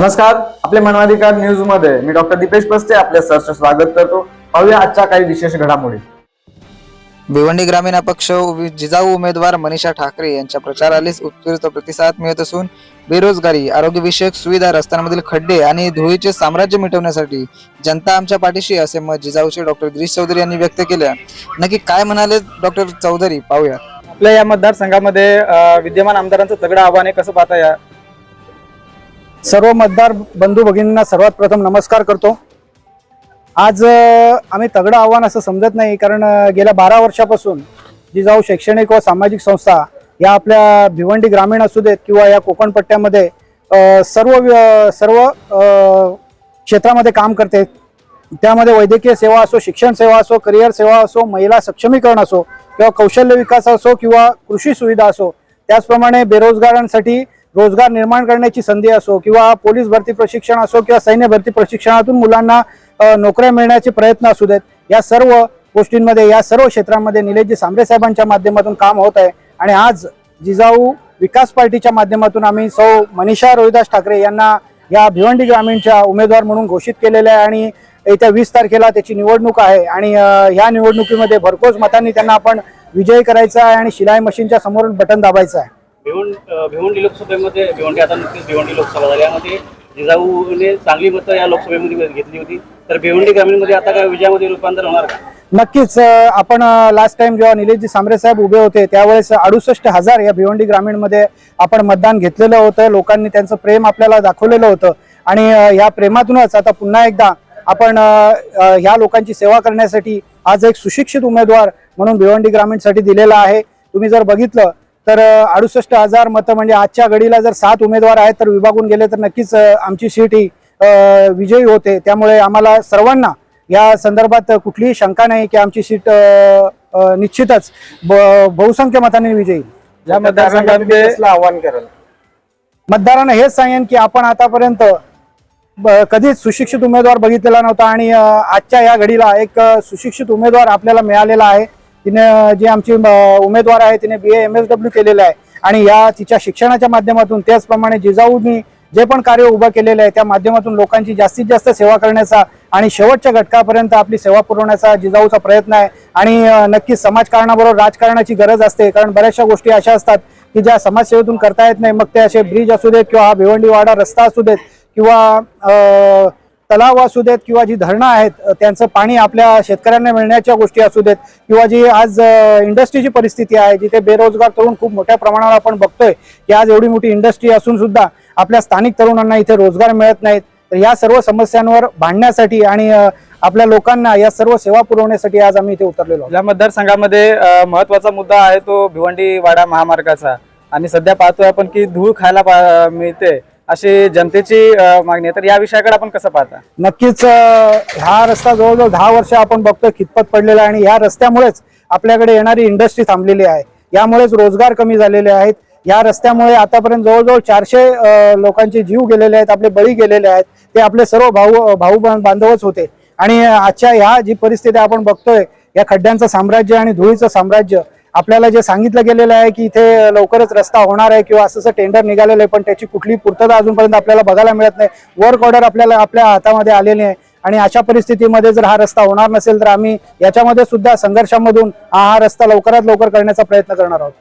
नमस्कार आपले मानवाधिकार न्यूजमध्ये मी डॉक्टर दीपेश पस्ते आपल्या सहर्ष स्वागत करतो. पाहूया आजच्या काही विशेष घडामोडी. भिवंडी ग्रामीण अपक्ष जिजाऊ उमेदवार मनीषा ठाकरे यांच्या प्रचारालीस उत्स्फूर्त प्रतिसाद मिळत असून बेरोजगारी आरोग्यविषयक सुविधा रस्त्यांमधील खड्डे आणि धुळीचे साम्राज्य मिटवण्यासाठी जनता आमच्या पाठीशी असे मत जिजाऊचे डॉक्टर गिरीश चौधरी यांनी व्यक्त केले. नक्की काय म्हणाले डॉक्टर चौधरी? पाहूया. आपल्या या मतदारसंघामध्ये विद्यमान आमदारांचं तगडं आव्हान आहे कसं पाहता या? सर्व मतदार बंधू भगिनींना सर्वात प्रथम नमस्कार करतो. आज आम्ही तगडं आव्हान असं समजत नाही कारण गेल्या बारा वर्षापासून जिजाऊ शैक्षणिक व सामाजिक संस्था या आपल्या भिवंडी ग्रामीण असू देत किंवा या कोकणपट्ट्यामध्ये सर्व सर्व क्षेत्रामध्ये काम करते. त्यामध्ये वैद्यकीय सेवा असो शिक्षण सेवा असो करिअर सेवा असो महिला सक्षमीकरण असो किंवा कौशल्य विकास असो किंवा कृषी सुविधा असो त्याचप्रमाणे बेरोजगारांसाठी रोजगार निर्माण करण्याची संधी असो किंवा पोलीस भरती प्रशिक्षण असो किंवा सैन्य भरती प्रशिक्षणातून मुलांना नोकऱ्या मिळण्याचे प्रयत्न असू देत या सर्व गोष्टींमध्ये या सर्व क्षेत्रामध्ये निलेशजी सांबरे साहेबांच्या माध्यमातून काम होत आहे. आणि आज जिजाऊ विकास पार्टीच्या माध्यमातून आम्ही सौ मनीषा रोहिदास ठाकरे यांना या भिवंडी ग्रामीणच्या उमेदवार म्हणून घोषित केलेलं आहे आणि येत्या वीस तारखेला त्याची निवडणूक आहे आणि ह्या निवडणुकीमध्ये भरघोस मतांनी त्यांना आपण विजयी करायचा आहे आणि शिलाई मशीनच्या समोर बटन दाबायचं आहे. भिवंड भिवंडी लोकसभेमध्ये भिवंडी आता नुकतीच भिवंडी लोकसभा झाली. यामध्ये जिजाऊने चांगली मतं या लोकसभेमध्ये घेतली होती. तर भिवंडी ग्रामीणमध्ये आता काय विजयामध्ये रूपांतर होणार का? नक्कीच आपण लास्ट टाइम जेव्हा निलेशजी सांबरे साहेब उभे होते त्यावेळेस अडुसष्ट हजार या भिवंडी ग्रामीणमध्ये आपण मतदान घेतलेलं होतं. लोकांनी त्यांचं प्रेम आपल्याला दाखवलेलं होतं. आणि ह्या या प्रेमातूनच आता पुन्हा एकदा आपण ह्या लोकांची सेवा करण्यासाठी आज एक सुशिक्षित उमेदवार म्हणून भिवंडी ग्रामीणसाठी दिलेला आहे. तुम्ही जर बघितलं तर अडुसष्ट हजार मतं म्हणजे आजच्या घडीला जर सात उमेदवार आहेत तर विभागून गेले तर नक्कीच आमची सीट ही विजयी होते. त्यामुळे आम्हाला सर्वांना या संदर्भात कुठलीही शंका नाही की आमची सीट निश्चितच बहुसंख्य मतांनी विजयी. या मतदारसंघामध्ये आव्हान कराल? मतदारांना हेच सांगेन की आपण आतापर्यंत कधीच सुशिक्षित उमेदवार बघितलेला नव्हता आणि आजच्या या घडीला एक सुशिक्षित उमेदवार आपल्याला मिळालेला आहे. तिने जी आमची उमेदवार आहे तिने B A M S W केलेलं आहे. आणि या तिच्या शिक्षणाच्या माध्यमातून त्याचप्रमाणे जिजाऊनी जे पण कार्य उभं केलेलं आहे त्या माध्यमातून लोकांची जास्तीत जास्त सेवा करण्याचा आणि शेवटच्या घटकापर्यंत आपली सेवा पुरवण्याचा जिजाऊचा प्रयत्न आहे. आणि नक्की नक्कीच समाजकारणाबरोबर राजकारणाची गरज असते. कारण बऱ्याचशा गोष्टी अशा असतात की ज्या समाजसेवेतून करता येत नाही. मग ते असे ब्रिज असू देत किंवा हा भिवंडीवाडा रस्ता असू देत किंवा तलाव असू देत किंवा जी धरणं आहेत त्यांचं पाणी आपल्या शेतकऱ्यांना मिळण्याच्या गोष्टी असू देत किंवा जी आज इंडस्ट्रीची परिस्थिती आहे जिथे बेरोजगार तरुण खूप मोठ्या प्रमाणावर आपण बघतोय की आज एवढी मोठी इंडस्ट्री असून सुद्धा आपल्या स्थानिक तरुणांना इथे रोजगार मिळत नाहीत. तर या सर्व समस्यांवर भांडण्यासाठी आणि आपल्या लोकांना या सर्व सेवा पुरवण्यासाठी आज आम्ही इथे उतरलेलो या मतदारसंघामध्ये महत्त्वाचा मुद्दा आहे तो भिवंडी वाडा महामार्गाचा. आणि सध्या पाहतोय आपण की धूळ खायला पा- मिळते. अशी जनतेची मागणी आहे. तर या विषयाकडे आपण कसं पाहता? नक्कीच हा रस्ता जवळजवळ दहा वर्ष आपण बघतोय खितपत पडलेला आहे आणि या रस्त्यामुळेच आपल्याकडे येणारी इंडस्ट्री थांबलेली आहे. यामुळेच रोजगार कमी झालेले आहेत. या रस्त्यामुळे आतापर्यंत जवळजवळ चारशे लोकांचे जीव गेलेले आहेत आपले बळी गेलेले आहेत. ते आपले सर्व भाऊ भाऊ बांधवच होते. आणि आजच्या ह्या जी परिस्थिती आपण बघतोय या खड्ड्यांचं साम्राज्य आणि धुळीचं साम्राज्य आपल्याला जे सांगितलं गेलेलं आहे की इथे लवकरच रस्ता होणार आहे किंवा असं असं टेंडर निघालेलं आहे पण त्याची कुठली पूर्तता अजूनपर्यंत आपल्याला बघायला मिळत नाही. वर्क ऑर्डर आपल्याला आपल्या हातामध्ये आलेली आहे. आणि अशा परिस्थितीमध्ये जर हा रस्ता होणार नसेल तर आम्ही याच्यामध्ये सुद्धा संघर्षामधून हा हा रस्ता लवकरात लवकर करण्याचा प्रयत्न करणार आहोत.